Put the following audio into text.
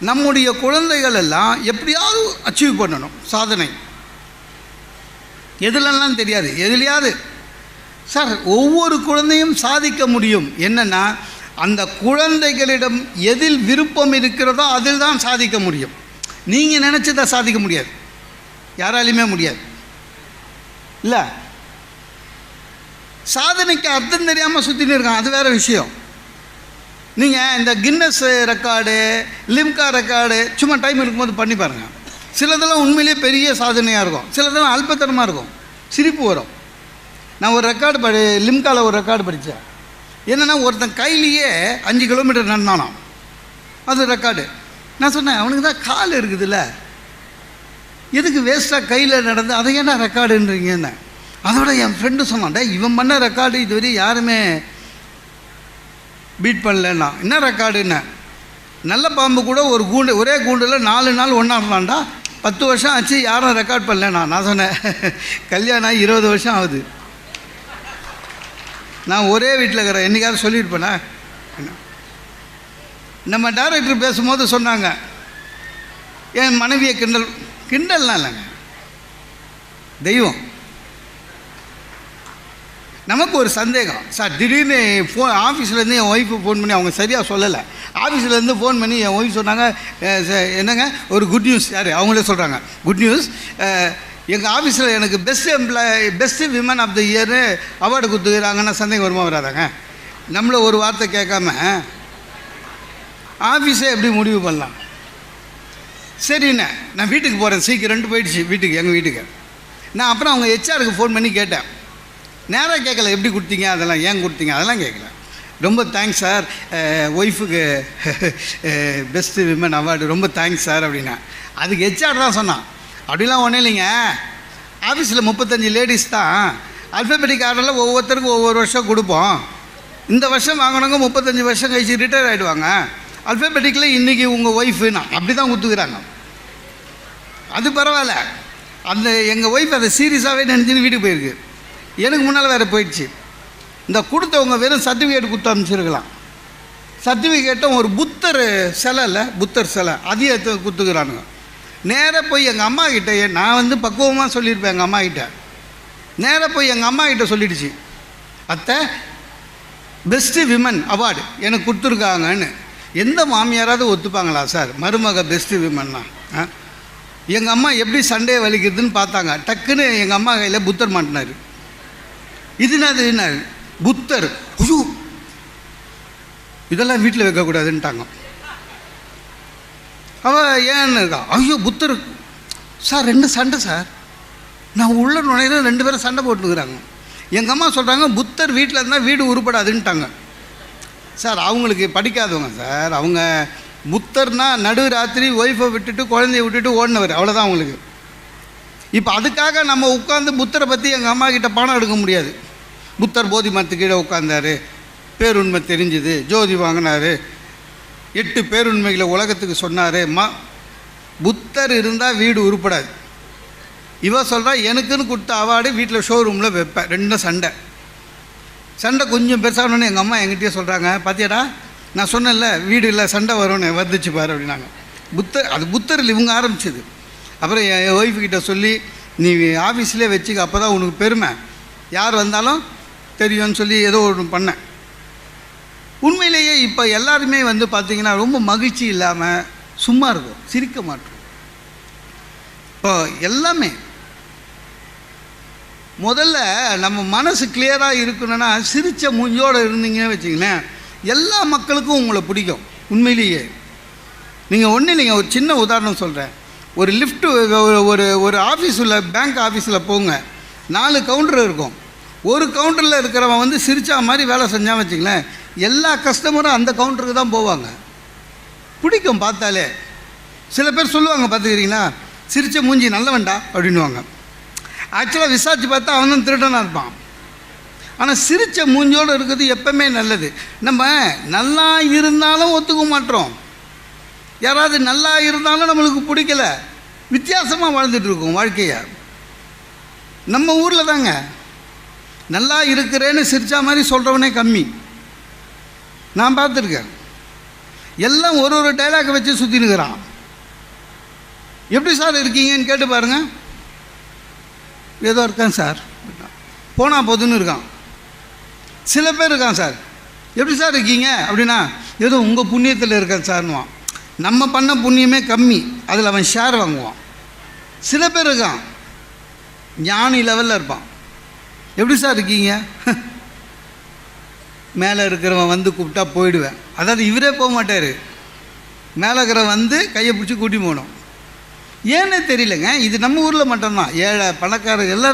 நம்முடைய குழந்தைகள் எல்லாம் எப்படியாவது அச்சீவ் பண்ணணும் சாதனை. எதுலெல்லாம் தெரியாது எதுலையாவது சார் ஒவ்வொரு குழந்தையும் சாதிக்க முடியும். என்னென்னா அந்த குழந்தைகளிடம் எதில் விருப்பம் இருக்கிறதோ அதில் தான் சாதிக்க முடியும். நீங்கள் நினச்சதை சாதிக்க முடியாது. யாராலையுமே முடியாது. இல்லை? சாதனைக்கு அர்த்தம் தெரியாமல் சுற்றின்னு இருக்கான் அது வேறு விஷயம். நீங்கள் இந்த கின்னஸ் ரெக்கார்டு லிம்கா ரெக்கார்டு சும்மா டைம் இருக்கும்போது பண்ணி பாருங்கள் சிலதெல்லாம் உண்மையிலேயே பெரிய சாதனையாக இருக்கும். சிலதெல்லாம் அல்பத்தனமாக இருக்கும். சிரிப்பு வரும். நான் ஒரு ரெக்கார்டு படி லிம்காவில் ஒரு ரெக்கார்டு படித்தேன் என்னென்னா ஒருத்தன் கையிலேயே அஞ்சு கிலோமீட்டர் நடந்தானாம். அது ரெக்கார்டு நான் சொன்னேன் அவனுக்கு தான் கால் இருக்குதுல்ல. எதுக்கு வேஸ்ட்டாக கையில் நடந்து அதை ஏன்னா ரெக்கார்டுன்றீங்கன்னு அதோட என் ஃப்ரெண்டு சொன்னான் இவன் பண்ண ரெக்கார்டு இதுவரை யாருமே பீட் பண்ணலன்னா என்ன ரெக்கார்டுன்னு நல்ல பாம்பு கூட ஒரு கூண்டு ஒரே கூண்டில் நாலு நாள் ஒன்றா பத்து வருஷம் ஆச்சு யாரும் ரெக்கார்ட் பண்ணலண்ணா நான். சொன்னேன் கல்யாணம் ஆகி இருபது வருஷம் ஆகுது. நான் ஒரே வீட்டில் இருக்கிறேன். என்றைக்காவது சொல்லியிருப்பேனா நம்ம டைரக்டர் பேசும்போது சொன்னாங்க என் மனைவியை கிண்டல் கிண்டல்லாம் இல்லைங்க. தெய்வம். நமக்கு ஒரு சந்தேகம். சார் திடீர்னு ஃபோன் ஆஃபீஸ்லேருந்து என் ஒய்ஃபு ஃபோன் பண்ணி அவங்க சரியாக சொல்லலை. ஆஃபீஸ்லேருந்து ஃபோன் பண்ணி என் ஒய்ஃப் சொன்னாங்க ச- என்னங்க? ஒரு குட் நியூஸ் யார்? அவங்களே சொல்கிறாங்க குட் நியூஸ் எங்கள் ஆஃபீஸில் எனக்கு best employee best women of the இயர்னு award கொடுத்துக்கிறாங்கன்னா சந்தேகம் வருமா வராதாங்க? நம்மளை ஒரு வார்த்தை கேட்காம ஆஃபீஸே எப்படி முடிவு பண்ணலாம்? சரிண்ணே நான் வீட்டுக்கு போகிறேன் சீக்கிரம்ட்டு போயிடுச்சு வீட்டுக்கு எங்கள் வீட்டுக்கு. நான் அப்புறம் அவங்க ஹெச்ஆருக்கு ஃபோன் பண்ணி கேட்டேன். நேராக கேட்கல எப்படி கொடுத்தீங்க? அதெல்லாம் ஏன் கொடுத்தீங்க? அதெல்லாம் கேட்கல ரொம்ப தேங்க்ஸ் சார் ஒய்ஃபுக்கு பெஸ்ட்டு விமன் அவார்டு ரொம்ப தேங்க்ஸ் சார் அப்படின்னா அதுக்கு ஹெச்ஆர் தான் சொன்னான். அப்படிலாம் ஒன்றும் இல்லைங்க. ஆஃபீஸில் முப்பத்தஞ்சு லேடிஸ் தான். அல்ஃபபெட்டிக் ஆர்டரில் ஒவ்வொருத்தருக்கும் ஒவ்வொரு வருஷம் கொடுப்போம். இந்த வருஷம் வாங்கினவங்க முப்பத்தஞ்சு வருஷம் கழிச்சு ரிட்டையர் ஆகிடுவாங்க அல்ஃபபெட்டிக்கில் இன்றைக்கி உங்கள் ஒய்ஃபுனா அப்படி தான் கொடுத்துக்கிறாங்க அது பரவாயில்ல. அந்த எங்கள் ஒய்ஃப் அதை சீரியஸாகவே நினச்சின்னு வீட்டுக்கு போயிருக்கு. எனக்கு முன்னால் வேறு போயிடுச்சு. இந்த கொடுத்தவங்க வெறும் சர்டிஃபிகேட் கொடுத்து அனுப்பிச்சிருக்கலாம். சர்டிஃபிகேட்டும் ஒரு புத்தர் சிலை இல்லை புத்தர் சிலை. அதையும் எடுத்து கொடுத்துக்கிறானுங்க. நேராக போய் எங்கள் அம்மா கிட்ட நான் வந்து பக்குவமாக சொல்லியிருப்பேன் எங்கள் அம்மா கிட்ட. நேராக போய் எங்கள் அம்மா கிட்ட சொல்லிடுச்சு. அத்தை பெஸ்ட்டு விமன் அவார்டு எனக்கு கொடுத்துருக்காங்கன்னு. எந்த மாமியாராவது ஒத்துப்பாங்களா சார்? மருமக பெஸ்ட்டு விமன்னா ஆ? எங்கள் அம்மா எப்படி சண்டையை வலிக்குதுன்னு பார்த்தாங்க. டக்குன்னு எங்கள் அம்மா கையில் புத்தர் மாட்டினார். இது என்னது என்ன? புத்தர். ஐயோ! இதெல்லாம் வீட்டில் வைக்கக்கூடாதுன்ட்டாங்க. அவள் ஏன்னு இருக்கா? ஐயோ புத்தர். சார் ரெண்டு சண்டை சார். நான் உள்ள நுழையில ரெண்டு பேரும் சண்டை போட்டுக்கிறாங்க. எங்கள் அம்மா சொல்கிறாங்க புத்தர் வீட்டில் இருந்தால் வீடு உருப்படாதுன்ட்டாங்க. சார் அவங்களுக்கு படிக்காதவங்க சார். அவங்க புத்தர்னா நடு ராத்திரி ஒய்ஃபை விட்டுட்டு குழந்தைய விட்டுட்டு ஓடினவர். அவ்வளோதான் அவங்களுக்கு. இப்போ அதுக்காக நம்ம உட்காந்து புத்தரை பற்றி எங்கள் அம்மா கிட்ட பணம் எடுக்க முடியாது. புத்தர் போதி மரத்து கீழே உட்காந்தாரு பேருண்மை தெரிஞ்சுது. ஜோதி வாங்கினாரு. எட்டு பேருண்மைகளை உலகத்துக்கு சொன்னார். மா புத்தர் இருந்தால் வீடு உருப்படாது. இவ சொல்கிறா எனக்குன்னு கொடுத்த அவார்டு வீட்டில் ஷோரூமில் வைப்பேன் ரெண்டும் சண்டை. சண்டை கொஞ்சம் பெருசாகணுன்னு எங்கள் அம்மா என்கிட்டயே சொல்கிறாங்க பார்த்தியாடா நான் சொன்னேன்ல வீடு இல்லை சண்டை வரும்னு வந்துச்சு பாரு அப்படின்னாங்க. புத்தர் அது புத்தரில் இவங்க ஆரம்பிச்சது. அப்புறம் என் ஒய்ஃப்கிட்ட சொல்லி நீ ஆஃபீஸ்லேயே வச்சுக்க அப்போ தான் உனக்கு பெருமை. யார் வந்தாலும் தெரியும்னு சொல்லி ஏதோ ஒன்று பண்ணேன். உண்மையிலேயே இப்போ எல்லாருமே வந்து பார்த்திங்கன்னா ரொம்ப மகிழ்ச்சி இல்லாமல் சும்மா இருக்கும் சிரிக்க மாட்டோம். இப்போ எல்லாமே முதல்ல நம்ம மனசு கிளியராக இருக்கணும்னா சிரித்த மூஞ்சோடு இருந்தீங்கன்னு வச்சிங்கன்னா எல்லா மக்களுக்கும் உங்களை பிடிக்கும் உண்மையிலேயே. நீங்கள் ஒன்றும் இல்லைங்க ஒரு சின்ன உதாரணம் சொல்கிறேன் ஒரு லிஃப்ட்டு ஒரு ஒரு ஆஃபீஸில் பேங்க் ஆஃபீஸில் போங்க நாலு கவுண்டர் இருக்கும். ஒரு கவுண்டரில் இருக்கிறவன் வந்து சிரித்தா மாதிரி வேலை செஞ்சான் வச்சுங்களேன் எல்லா கஸ்டமரும் அந்த கவுண்டருக்கு தான் போவாங்க. பிடிக்கும் பார்த்தாலே. சில பேர் சொல்லுவாங்க பார்த்துக்கிறீங்களா? சிரிச்ச மூஞ்சி நல்லவன்டா அப்படின்வாங்க ஆக்சுவலாக விசாரித்து பார்த்தா அவன் தான் திருடனாக இருப்பான். ஆனால் சிரிச்ச மூஞ்சோடு இருக்கிறது எப்பவுமே நல்லது. நம்ம நல்லா இருந்தாலும் ஒத்துக்க மாட்டோம். யாராவது நல்லா இருந்தாலும் நம்மளுக்கு பிடிக்கல. வித்தியாசமாக வாழ்ந்துட்டுருக்கோம் வாழ்க்கையை. நம்ம ஊரில் தாங்க. நல்லா இருக்கிறேன்னு சிரித்தா மாதிரி சொல்கிறவனே கம்மி. நான் பார்த்துருக்கேன். எல்லாம் ஒரு ஒரு டைலாக் வச்சு சுற்றினுக்கிறான் எப்படி சார் இருக்கீங்கன்னு கேட்டு பாருங்கள் ஏதோ இருக்கான் சார் போனால் போதுன்னு இருக்கான். சில பேர் இருக்கான் சார் எப்படி சார் இருக்கீங்க? அப்படின்னா ஏதோ உங்கள் புண்ணியத்தில் இருக்கேன் சார்னுவான் நம்ம பண்ண புண்ணியமே கம்மி. அதில் அவன் ஷேர் வாங்குவான். சில பேர் இருக்கான். ஞானி லெவலில் இருப்பான். எப்படி சார் இருக்கீங்க? மேலே இருக்கிறவன் வந்து கூப்பிட்டா போயிடுவேன். அதாவது இவரே போக மாட்டார். மேலே இருக்கிறவன் வந்து கையை பிடிச்சி கூட்டி போகணும். ஏன்னு தெரியலங்க. இது நம்ம ஊரில் மட்டும்தான். ஏழை பணக்காரர் எல்லாரும்